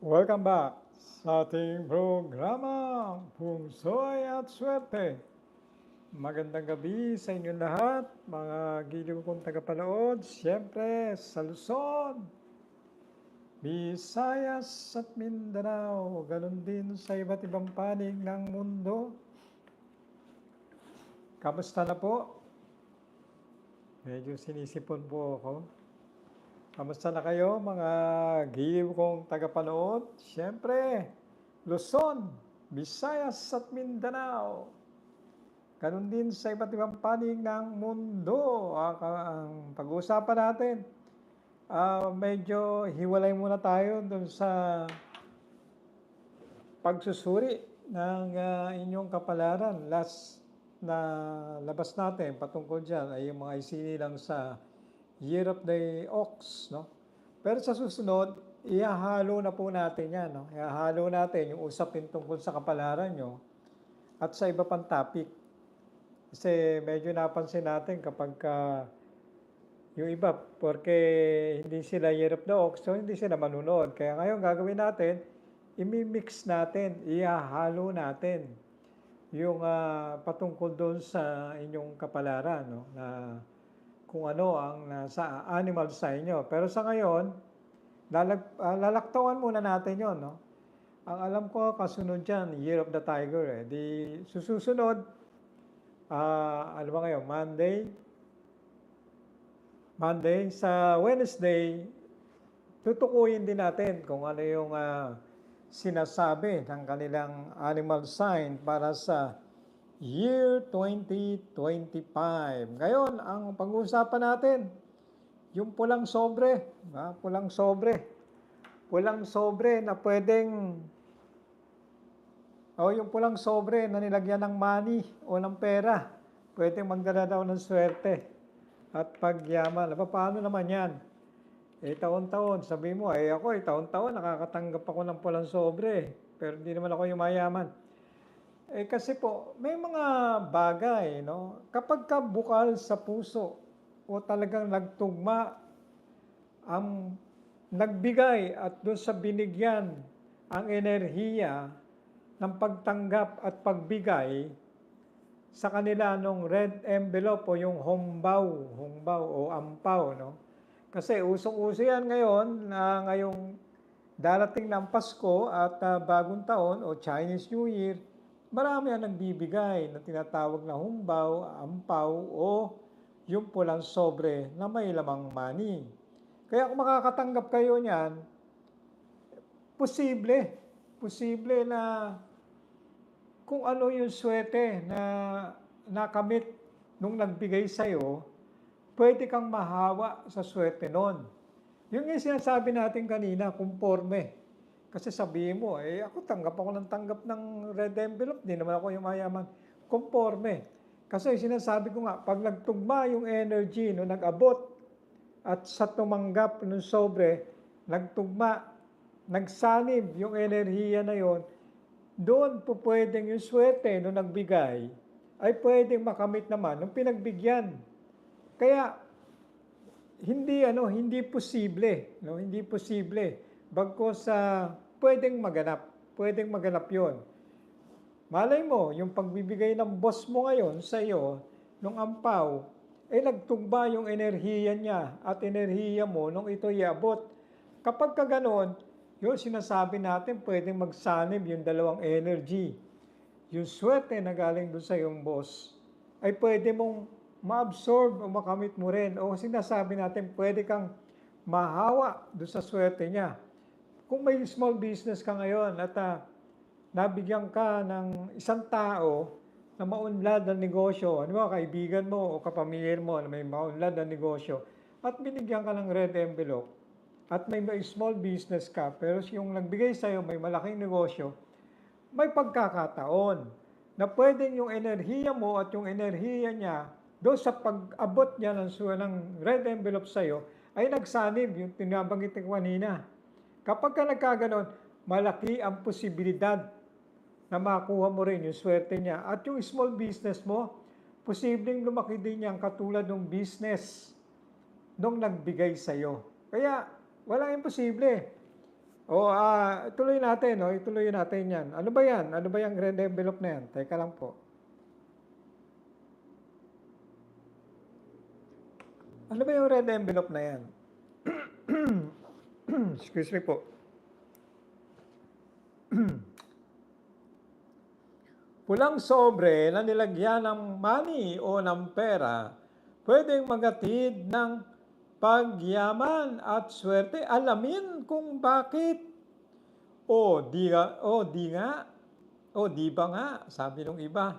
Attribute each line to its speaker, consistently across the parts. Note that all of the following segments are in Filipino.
Speaker 1: Welcome back sa ating programa Pungsoy at Swerte. Magandang gabi sa inyong lahat, mga giliw kong tagapanood, siyempre sa Luzon, Visayas at Mindanao, ganun din sa iba't ibang panig ng mundo. Kamusta na po? Medyo sinisipon po ako. Kamusta na kayo mga giliw kong tagapanood? Siyempre, Luzon, Visayas at Mindanao. Ganun din sa iba't ibang panig ng mundo. Ah, ka- Ang pag-uusapan natin, ah, medyo hiwalay muna tayo dun sa pagsusuri ng ah, inyong kapalaran. Last na labas natin patungkol dyan ay yung mga isinilang sa Year of the Ox, no? Pero sa susunod, ihahalo na po natin yan, no? Ihahalo natin yung usapin tungkol sa kapalaran nyo at sa iba pang topic. Kasi medyo napansin natin kapag ka yung iba, porque hindi sila Year of the Ox, so hindi sila manunod. Kaya ngayon gagawin natin, imimix natin, ihahalo natin yung ah, patungkol doon sa inyong kapalaran, no? Na kung ano ang nasa animal sign nyo. Pero sa ngayon, lalag, ah, lalaktawan muna natin yon, no? Ang alam ko, kasunod dyan, Year of the Tiger. Eh. Di susunod, ah, ano ba ngayon, Monday, Monday, sa Wednesday, tutukuyin din natin kung ano yung ah, sinasabi ng kanilang animal sign para sa year 2025. Ngayon, ang pag-uusapan natin, yung pulang sobre, ah, pulang sobre. Pulang sobre na pwedeng o yung pulang sobre na nilagyan ng money o ng pera, pwedeng magdala daw ng swerte at pagyaman. Aba, paano naman yan? Eh, taon-taon, sabi mo, eh ako, eh, taon-taon, nakakatanggap ako ng pulang sobre, pero hindi naman ako yung mayaman. Eh, kasi po, may mga bagay, no? Kapag ka bukal sa puso o talagang nagtugma ang nagbigay at doon sa binigyan ang enerhiya ng pagtanggap at pagbigay sa kanila nung red envelope o yung hombaw, hombaw o ampaw, no? Kasi usong-uso yan ngayon na ngayong darating ng Pasko at ah, bagong taon o Chinese New Year, marami ang nagbibigay na tinatawag na humbaw, ampaw o yung pulang sobre na may lamang money. Kaya kung makakatanggap kayo niyan, posible, posible na kung ano yung swerte na nakamit nung nagbigay sa'yo, pwede kang mahawa sa swerte nun. Yung yung sinasabi natin kanina, conforme. Kasi sabihin mo, eh ako tanggap ako ng tanggap ng red envelope, di naman ako yung mayaman. Conforme. Kasi sinasabi ko nga, pag nagtugma yung energy, no, nag-abot, at sa tumanggap ng sobre, nagtugma, nagsanib yung enerhiya na yon, doon po pwedeng yung swerte no nagbigay, ay pwedeng makamit naman ng pinagbigyan. Kaya, hindi ano, hindi posible, no? Hindi posible. Bagkos sa pwedeng maganap, pwedeng maganap 'yon. Malay mo, yung pagbibigay ng boss mo ngayon sa iyo nung ampaw, eh nagtugba yung enerhiya niya at enerhiya mo nung ito iabot. Kapag ka ganon, yun sinasabi natin pwedeng magsanib yung dalawang energy. Yung swerte na galing doon sa iyong boss ay pwede mong ma-absorb o makamit mo rin. O sinasabi natin pwede kang mahawa doon sa swerte niya. Kung may small business ka ngayon at ah, nabigyan ka ng isang tao na maunlad ng negosyo, ano ba, kaibigan mo o kapamilya mo na may maunlad ng negosyo, at binigyan ka ng red envelope, at may, may small business ka, pero yung nagbigay sa'yo may malaking negosyo, may pagkakataon na pwedeng yung enerhiya mo at yung enerhiya niya doon sa pag-abot niya ng, ng red envelope sa'yo ay nagsanib, yung tinabanggit ko kanina. Kapag ka nagkaganon, malaki ang posibilidad na makuha mo rin yung swerte niya. At yung small business mo, posibleng lumaki din yan katulad ng business nung nagbigay sa'yo. Kaya, walang imposible. O, ah, tuloy natin, no? Ituloy natin yan. Ano ba yan? Ano ba yung red envelope na yan? Teka lang po. Ano ba yung red envelope na yan? Excuse me po. Pulang sobre na nilagyan ng money o ng pera, pwedeng magatid ng pagyaman at swerte. Alamin kung bakit. O di, o di nga, o di ba nga, sabi nung iba.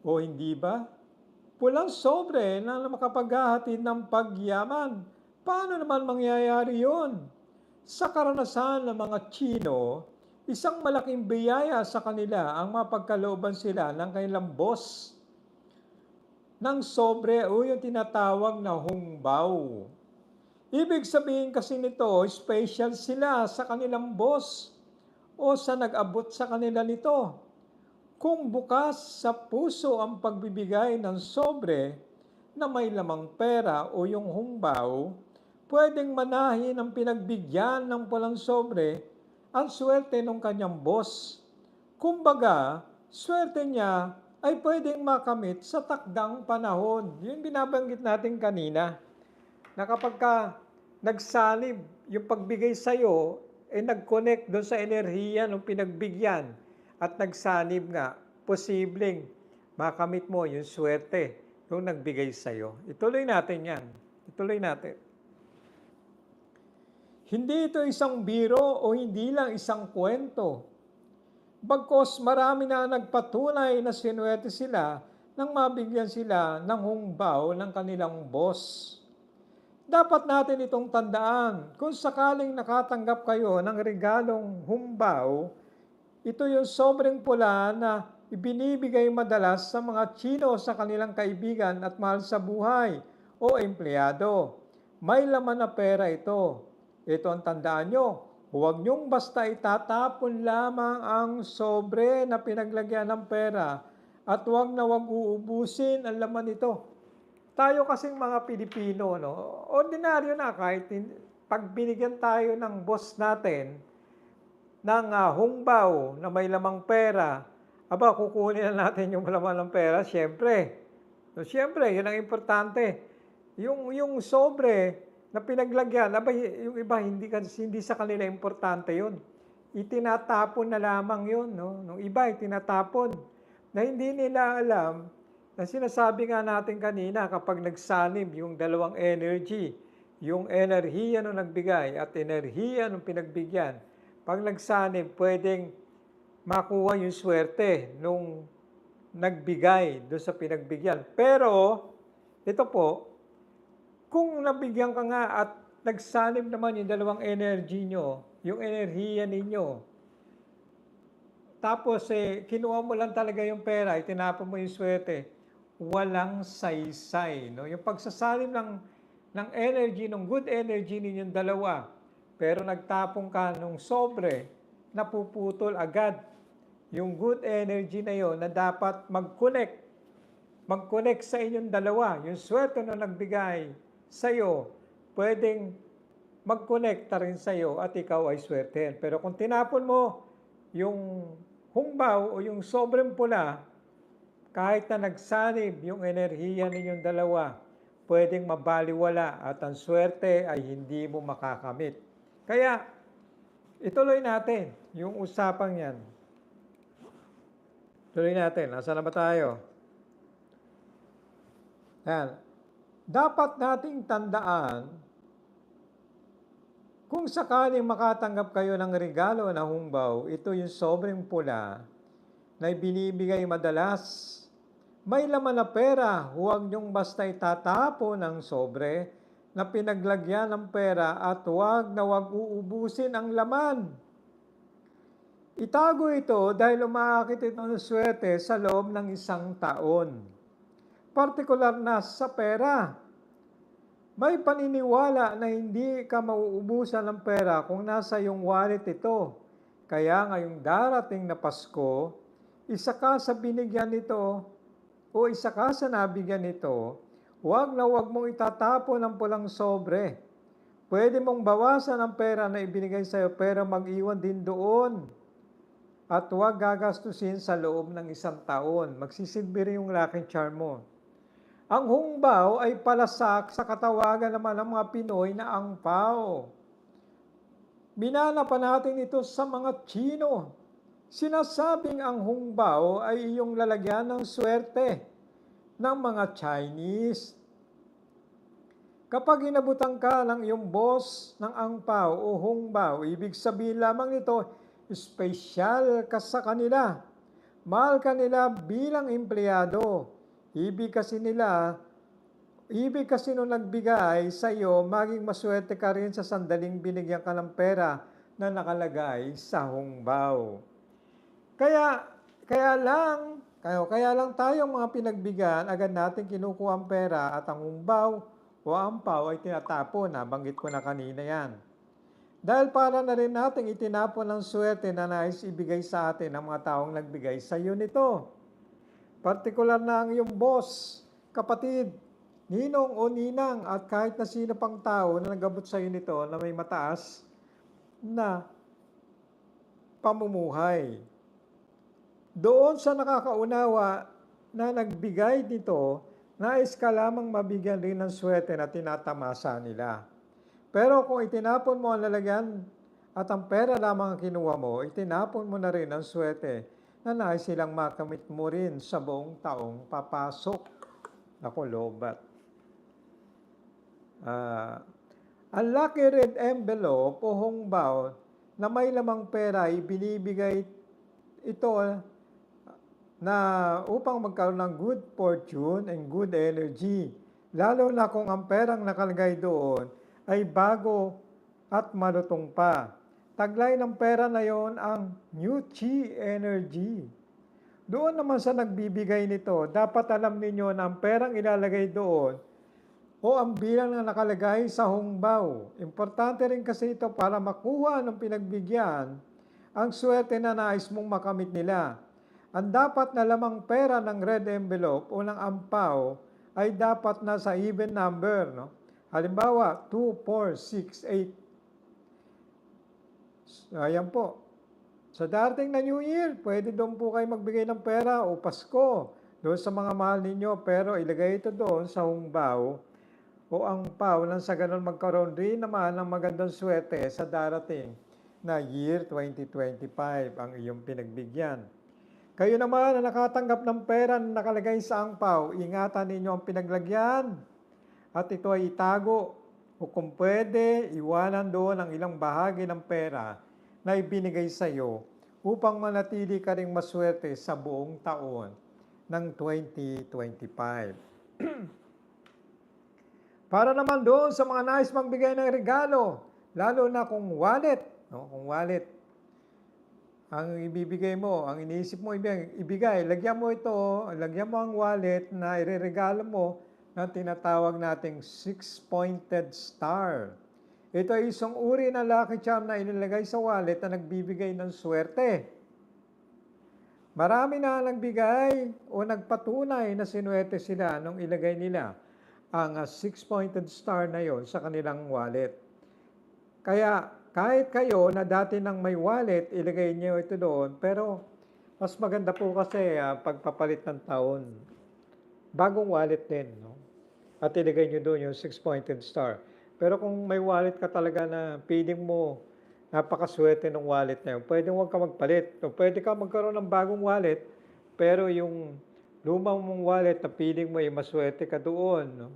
Speaker 1: O hindi ba? Pulang sobre na makapaghahatid ng pagyaman. Paano naman mangyayari yon? Sa karanasan ng mga Chino, isang malaking biyaya sa kanila ang mapagkalooban sila ng kanilang boss ng sobre o yung tinatawag na hungbaw. Ibig sabihin kasi nito, special sila sa kanilang boss o sa nag-abot sa kanila nito. Kung bukas sa puso ang pagbibigay ng sobre na may lamang pera o yung humbaw, pwedeng manahin ang pinagbigyan ng pulang sobre ang swerte ng kanyang boss. Kumbaga, swerte niya ay pwedeng makamit sa takdang panahon. Yung binabanggit natin kanina, na kapag ka nagsanib yung pagbigay sa'yo, eh nag-connect doon sa enerhiya ng pinagbigyan at nagsanib nga, posibleng makamit mo yung swerte nung nagbigay sa'yo. Ituloy natin yan. Ituloy natin. Hindi ito isang biro o hindi lang isang kwento. Bagkos marami na nagpatunay na sinuwerte sila nang mabigyan sila ng humbaw ng kanilang boss. Dapat natin itong tandaan. Kung sakaling nakatanggap kayo ng regalong humbaw, ito yung sobrang pula na ibinibigay madalas sa mga Chino sa kanilang kaibigan at mahal sa buhay o empleyado. May laman na pera ito. Ito ang tandaan nyo. Huwag niyong basta itatapon lamang ang sobre na pinaglagyan ng pera at huwag na huwag uubusin ang laman nito. Tayo kasing mga Pilipino, no, ordinaryo na kahit pag binigyan tayo ng boss natin ng ah, hungbaw na may lamang pera, aba, kukunin na natin yung laman ng pera, syempre. So, syempre, yun ang importante. Yung, yung sobre na pinaglagyan, aba, yung iba, hindi, hindi sa kanila importante yun. Itinatapon na lamang yun. No? Nung iba, itinatapon. Na hindi nila alam na sinasabi nga natin kanina kapag nagsanib yung dalawang energy, yung enerhiya nung nagbigay at enerhiya nung pinagbigyan, pag nagsanib, pwedeng makuha yung swerte nung nagbigay doon sa pinagbigyan. Pero, ito po, kung nabigyan ka nga at nagsanib naman yung dalawang energy nyo, yung enerhiya ninyo, tapos eh, kinuha mo lang talaga yung pera, itinapon mo yung swerte, walang saysay. No? Yung pagsasalim ng, ng energy, ng good energy ninyong dalawa, pero nagtapon ka nung sobre, napuputol agad yung good energy na yon na dapat mag-connect. Mag-connect sa inyong dalawa. Yung swerte na nagbigay sa'yo, pwedeng mag-connecta rin sa'yo at ikaw ay swerte. Pero kung tinapon mo yung humbaw o yung sobrang pula, kahit na nagsanib yung enerhiya ninyong dalawa, pwedeng mabaliwala at ang swerte ay hindi mo makakamit. Kaya, ituloy natin yung usapang yan. Tuloy natin. Nasaan na ba tayo? Yan. Dapat nating tandaan kung sakaling makatanggap kayo ng regalo na humbaw, ito yung sobrang pula na binibigay madalas. May laman na pera, huwag niyong basta itatapon ang sobre na pinaglagyan ng pera at huwag na huwag uubusin ang laman. Itago ito dahil umaakit ito ng swerte sa loob ng isang taon. Partikular na sa pera. May paniniwala na hindi ka mauubusan ng pera kung nasa iyong wallet ito. Kaya ngayong darating na Pasko, isa ka sa binigyan nito o isa ka sa nabigyan nito, huwag na huwag mong itatapon ang pulang sobre. Pwede mong bawasan ang pera na ibinigay sa'yo pero mag-iwan din doon. At huwag gagastusin sa loob ng isang taon. Magsisilbi rin yung lucky charm mo. Ang hungbaw ay palasak sa katawagan naman ng mga Pinoy na angpao. Minana pa natin ito sa mga Chino. Sinasabing ang hungbaw ay iyong lalagyan ng swerte ng mga Chinese. Kapag inabutan ka ng iyong boss ng angpaw o hungbaw, ibig sabihin lamang nito, espesyal ka sa kanila. Mahal ka nila bilang empleyado. Ibig kasi nila, ibig kasi nung nagbigay sa iyo, maging maswerte ka rin sa sandaling binigyan ka ng pera na nakalagay sa hungbaw. Kaya, kaya lang, kaya, kaya lang tayong mga pinagbigan, agad natin kinukuha ang pera at ang hungbaw o ampaw ay tinatapon. Nabanggit ko na kanina yan. Dahil para na rin natin itinapon ang swerte na nais ibigay sa atin ng mga taong nagbigay sa iyo nito. Partikular na ang iyong boss, kapatid, ninong o ninang at kahit na sino pang tao na nagabot sa iyo nito na may mataas na pamumuhay. Doon sa nakakaunawa na nagbigay nito, nais ka lamang mabigyan rin ng swerte na tinatamasa nila. Pero kung itinapon mo ang lalagyan at ang pera lamang ang kinuha mo, itinapon mo na rin ang swerte na nais silang makamit mo rin sa buong taong papasok. Ako, lobat. Ah, ang lucky red envelope o hongbaw na may lamang pera, ibinibigay ito na upang magkaroon ng good fortune and good energy. Lalo na kung ang perang nakalagay doon ay bago at malutong pa. Taglay ng pera na yon ang New Chi Energy. Doon naman sa nagbibigay nito, dapat alam ninyo na ang perang ilalagay doon o ang bilang na nakalagay sa hungbaw. Importante rin kasi ito para makuha ng pinagbigyan ang swerte na nais mong makamit nila. Ang dapat na lamang pera ng red envelope o ng ampaw ay dapat na sa even number. No? Halimbawa, 2, 4, 6, 8. Ayan po. Sa darating na New Year, pwede doon po kayo magbigay ng pera o Pasko doon sa mga mahal ninyo pero ilagay ito doon sa hungbaw o ang pau nang sa ganun magkaroon rin naman ng magandang swerte sa darating na year 2025 ang iyong pinagbigyan. Kayo naman na nakatanggap ng pera na nakalagay sa angpaw, ingatan ninyo ang pinaglagyan at ito ay itago o kung pwede, iwanan doon ang ilang bahagi ng pera na ibinigay sa iyo upang manatili ka ring maswerte sa buong taon ng 2025. Para naman doon sa mga nais magbigay ng regalo, lalo na kung wallet, no? kung wallet, ang ibibigay mo, ang iniisip mo ibigay, lagyan mo ito, lagyan mo ang wallet na ireregalo mo na tinatawag nating six-pointed star. Ito ay isang uri ng lucky charm na inilagay sa wallet na nagbibigay ng swerte. Marami na nagbigay o nagpatunay na sinuwerte sila nung ilagay nila ang uh, six-pointed star na yon sa kanilang wallet. Kaya kahit kayo na dati nang may wallet, ilagay niyo ito doon, pero mas maganda po kasi uh, pagpapalit ng taon. Bagong wallet din, no? At ilagay niyo doon yung six-pointed star. Pero kung may wallet ka talaga na feeling mo napakaswerte ng wallet na yun, pwede huwag ka magpalit. O pwede ka magkaroon ng bagong wallet, pero yung lumang mong wallet na feeling mo ay maswerte ka doon, no?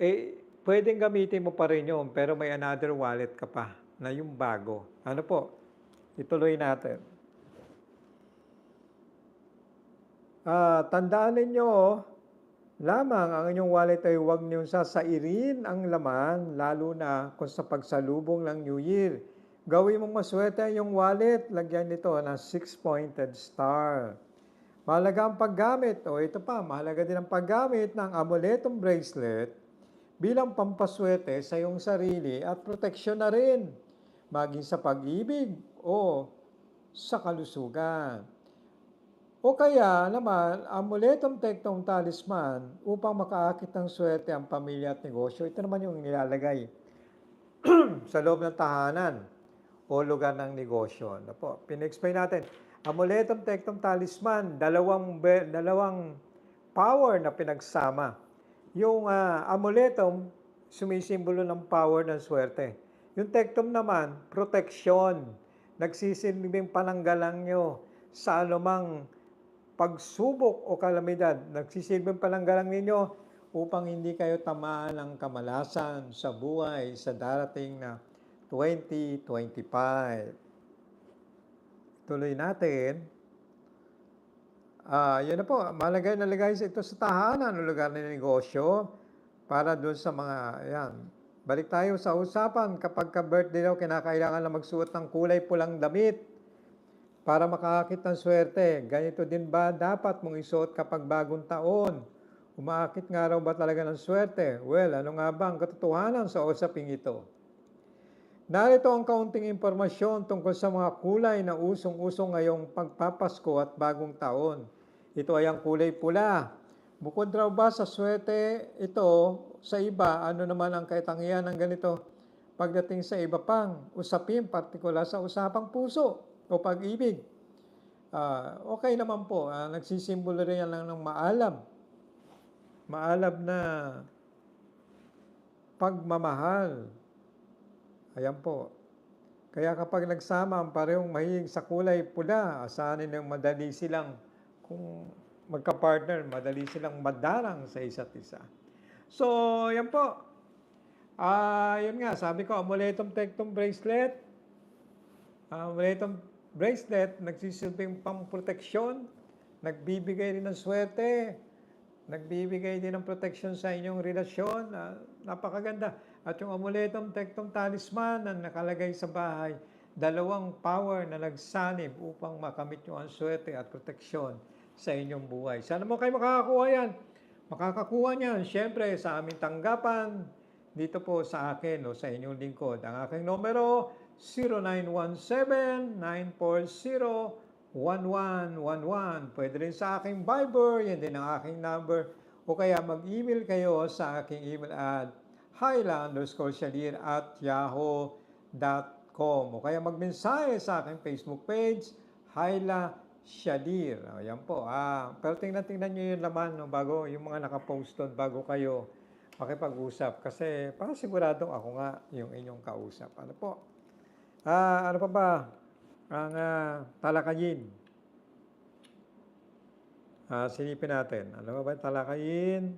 Speaker 1: eh, pwedeng gamitin mo pa rin yun, pero may another wallet ka pa na yung bago. Ano po? Ituloy natin. Ah, tandaan ninyo, lamang ang inyong wallet ay huwag niyong sasairin ang laman, lalo na kung sa pagsalubong ng New Year. Gawin mong maswerte ang iyong wallet, lagyan nito ng six-pointed star. Mahalaga ang paggamit, o ito pa, mahalaga din ang paggamit ng amuletong bracelet bilang pampaswerte sa iyong sarili at proteksyon na rin, maging sa pag-ibig o sa kalusugan. O kaya naman, amuletong tektong talisman upang makaakit ng swerte ang pamilya at negosyo. Ito naman yung nilalagay sa loob ng tahanan o lugar ng negosyo. Ano po? Pin-explain natin. Amuletum tectum talisman, dalawang dalawang power na pinagsama. Yung ah, amuletum, sumisimbolo ng power ng swerte. Yung tectum naman, protection. Nagsisilbing pananggalang nyo sa anumang pagsubok o kalamidad. Nagsisilbing pananggalang ninyo upang hindi kayo tamaan ng kamalasan sa buhay sa darating na 2025. Tuloy natin. Ah, yun na po, malagay na lagay ito sa tahanan o lugar ng negosyo para doon sa mga, ayan. Balik tayo sa usapan, kapag ka-birthday daw, kinakailangan na magsuot ng kulay pulang damit para makakakit ng swerte. Ganito din ba dapat mong isuot kapag bagong taon? Umaakit nga raw ba talaga ng swerte? Well, ano nga ba ang katotohanan sa usaping ito? Narito ang kaunting impormasyon tungkol sa mga kulay na usong-usong ngayong pagpapasko at bagong taon. Ito ay ang kulay pula. Bukod raw ba sa swerte ito, sa iba, ano naman ang kaitangian ng ganito? Pagdating sa iba pang usapin, partikular sa usapang puso o pag-ibig. Ah, okay naman po, ah, nagsisimbolo rin yan lang ng maalab. Maalab na pagmamahal. Ayan po. Kaya kapag nagsama ang parehong mahilig sa kulay pula, asanin ng madali silang, kung magka-partner, madali silang madarang sa isa't isa. So, yan po. Ah, yun nga, sabi ko, amuletum tectum bracelet. Amuletum bracelet, nagsisilbing pamproteksyon, nagbibigay rin ng swerte, nagbibigay din ng protection sa inyong relasyon. Ah, napakaganda. At yung amuletum tectum talisman na nakalagay sa bahay, dalawang power na nagsanib upang makamit nyo ang swerte at proteksyon sa inyong buhay. Sana mo kayo makakakuha yan. Makakakuha niyan, syempre, sa aming tanggapan, dito po sa akin o sa inyong lingkod. Ang aking numero, 0917-940-1111. Pwede rin sa aking Viber, yan din ang aking number. O kaya mag-email kayo sa aking email at hyla at yahoo.com. O kaya magmensahe sa aking Facebook page, Hyla Shalir. Ayan po. Ah, pero tingnan-tingnan nyo yung laman no, bago, yung mga nakapost doon bago kayo makipag-usap. Kasi para siguradong ako nga yung inyong kausap. Ano po? Ah, ano pa ba? Ang ah, talakayin. Ah, silipin natin. Ano ba ba talakayin?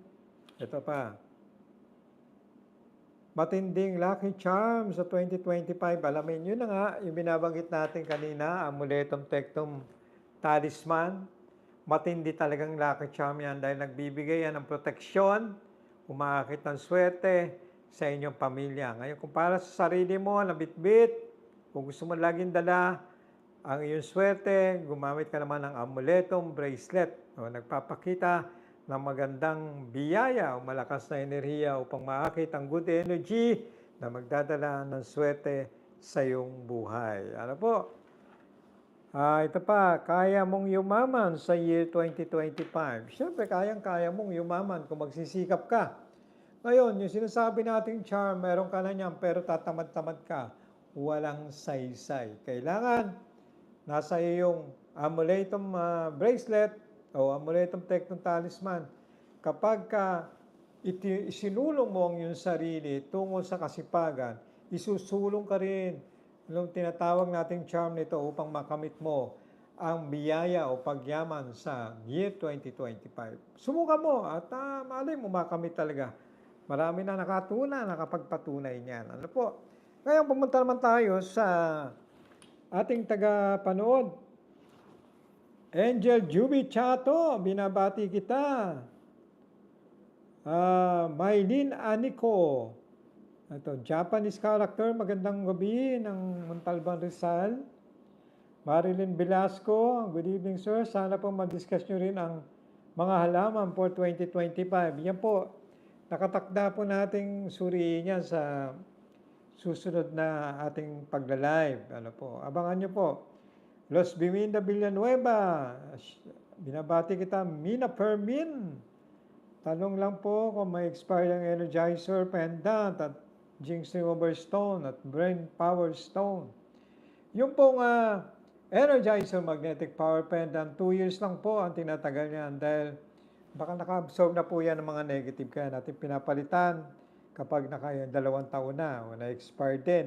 Speaker 1: Ito pa. Matinding lucky charm sa 2025. Alamin nyo na nga, yung binabanggit natin kanina, amuletum tectum talisman. Matindi talagang lucky charm yan dahil nagbibigay yan ng proteksyon, umakit ng swerte sa inyong pamilya. Ngayon, kung para sa sarili mo, na bitbit, kung gusto mo laging dala ang iyong swerte, gumamit ka naman ng amuletum bracelet. O, nagpapakita ng magandang biyaya o malakas na enerhiya upang maakit ang good energy na magdadala ng swerte sa iyong buhay. Ano po? Ah, ito pa, kaya mong yumaman sa year 2025. Siyempre, kayang-kaya mong yumaman kung magsisikap ka. Ngayon, yung sinasabi nating charm, meron ka na niyan, pero tatamad-tamad ka. Walang saysay. Kailangan, nasa iyong amuletum ah, bracelet o amuletum tectum talisman. Kapag ka iti, isinulong mo ang iyong sarili tungo sa kasipagan, isusulong ka rin yung tinatawag nating charm nito upang makamit mo ang biyaya o pagyaman sa year 2025. Subukan mo at uh, malay mo makamit talaga. Marami na nakatuna, nakapagpatunay niyan. Ano po? Ngayon pumunta naman tayo sa ating taga-panood. Angel Juby Chato, binabati kita. Ah, Maylin Aniko. Ito, Japanese character, magandang gabi ng Montalban Rizal. Marilyn Velasco, good evening sir. Sana po ma-discuss nyo rin ang mga halaman for 2025. Yan po, nakatakda po nating suriin yan sa susunod na ating pagla-live. Ano po, abangan nyo po. Los Biminda Villanueva, binabati kita, Mina Permin. Tanong lang po kung may expired ang energizer pendant at Jinx Remover Stone at Brain Power Stone. Yung pong ah, Energizer Magnetic Power Pendant, 2 years lang po ang tinatagal niyan dahil baka naka-absorb na po yan ng mga negative kaya natin pinapalitan kapag naka dalawang taon na o na-expire din.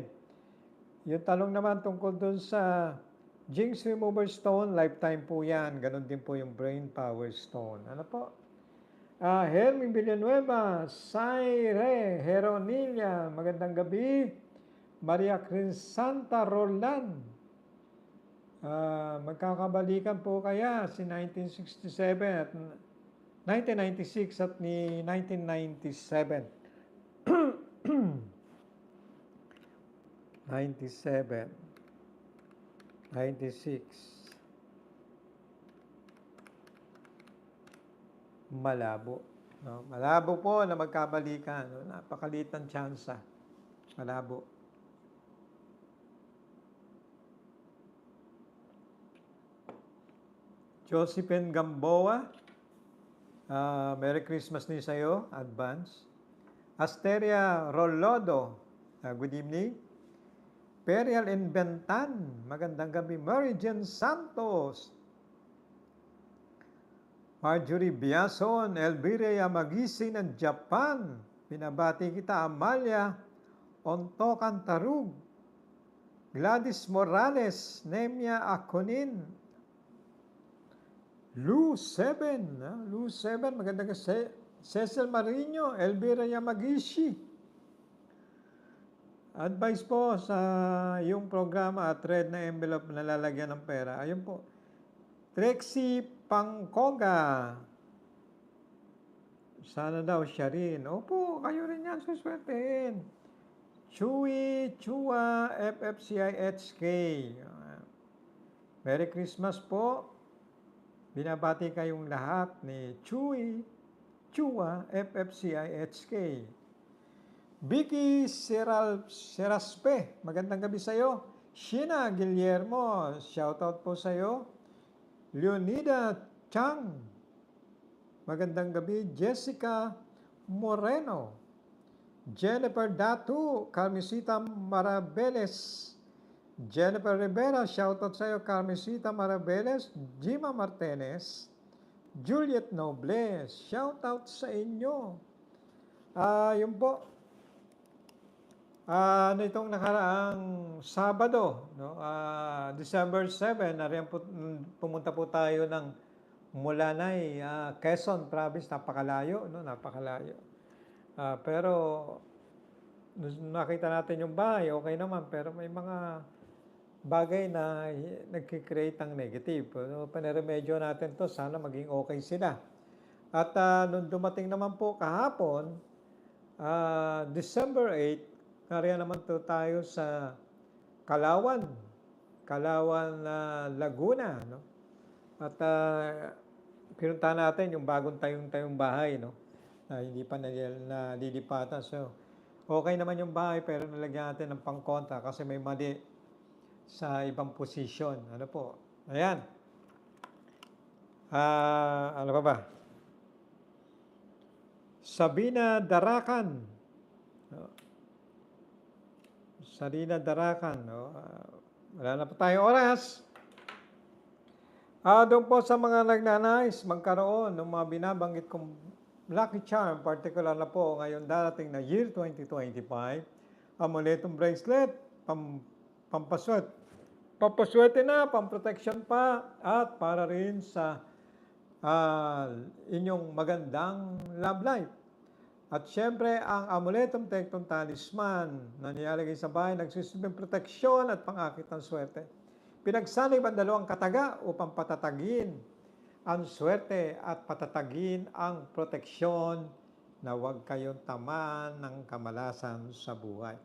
Speaker 1: Yung talong naman tungkol dun sa Jinx Remover Stone, lifetime po yan. Ganon din po yung Brain Power Stone. Ano po? Ah, Herming Villanueva, Saire, Heronilia, magandang gabi. Maria Crisanta Roland. Ah, magkakabalikan po kaya si 1967 at 1996 at ni 1997. 97 96 malabo no? malabo po na magkabalikan no? napakaliit ng tsansa malabo Josephine Gamboa ah, Merry Christmas din sa iyo advance Asteria Rolodo ah, good evening Perial Inventan, magandang gabi. Mary Jane Santos, Marjorie Biason, Elvira Yamagisi ng Japan. Pinabati kita, Amalia Ontokan Tarug, Gladys Morales, Nemia Akunin, Lu 7, ah, Lu 7, magandang gabi. Cecil Marino, Elvira Yamagishi, Advice po sa yung programa at red na envelope na lalagyan ng pera. Ayun po. Trexie Pangkoga. Sana daw siya rin. Opo, kayo rin yan suswertein. Chewy, Chua, FFCIHK. Merry Christmas po. Binabati kayong lahat ni Chewy, Chua, FFCIHK. Vicky Seral, Seraspe, magandang gabi sa iyo. Sheena Guillermo, shoutout po sa iyo. Leonida Chang, magandang gabi. Jessica Moreno, Jennifer Datu, Carmesita Marabeles, Jennifer Rivera, shoutout sa iyo. Carmesita Marabeles, Jima Martinez, Juliet Nobles, shoutout sa inyo. Ah, yun po, Ah, ano itong nakaraang Sabado, no? Ah, December 7, nariyan po, pumunta po tayo ng Mulanay, ah, Quezon province, napakalayo, no? Napakalayo. Ah, pero nakita natin yung bahay, okay naman, pero may mga bagay na nagki-create ng negative. No? Paniremedyo natin to, sana maging okay sila. At ah, nung dumating naman po kahapon, ah, December 8, Nariyan naman to tayo sa Kalawan, Kalawan na Laguna, no? At uh, pinunta natin yung bagong tayong-tayong bahay, no? Na hindi pa nalilipatan. So, okay naman yung bahay pero nalagyan natin ng pangkonta kasi may mali sa ibang posisyon. Ano po? Ayan. Uh, ano pa ba? Sabina Darakan. Salina Darakan. No? Uh, wala na po tayong oras. Ah, doon po sa mga nagnanais magkaroon ng mga binabanggit kong Lucky Charm, particular na po ngayon darating na year 2025, amuletong bracelet, pam, pampaswet, pampaswerte na, pamprotection pa, at para rin sa uh, inyong magandang love life. At syempre, ang amuletong tektong talisman na nilalagay sa bahay, nagsisilbing proteksyon at pangakit ng swerte. Pinagsanib ang dalawang kataga upang patatagin ang swerte at patatagin ang proteksyon na huwag kayong tamaan ng kamalasan sa buhay.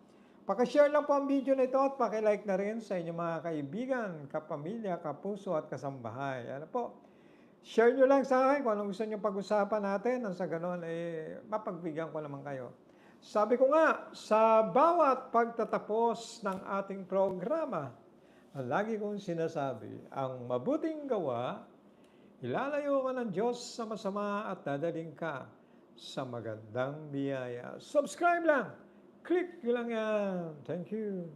Speaker 1: Pakishare lang po ang video na ito at pakilike na rin sa inyong mga kaibigan, kapamilya, kapuso at kasambahay. Ano po? Share nyo lang sa akin kung anong gusto nyo pag-usapan natin. Nang sa ganun, eh, mapagbigyan ko naman kayo. Sabi ko nga, sa bawat pagtatapos ng ating programa, lagi kong sinasabi, ang mabuting gawa, ilalayo ka ng Diyos sa masama at dadaling ka sa magandang biyaya. Subscribe lang! Click lang yan. Thank you.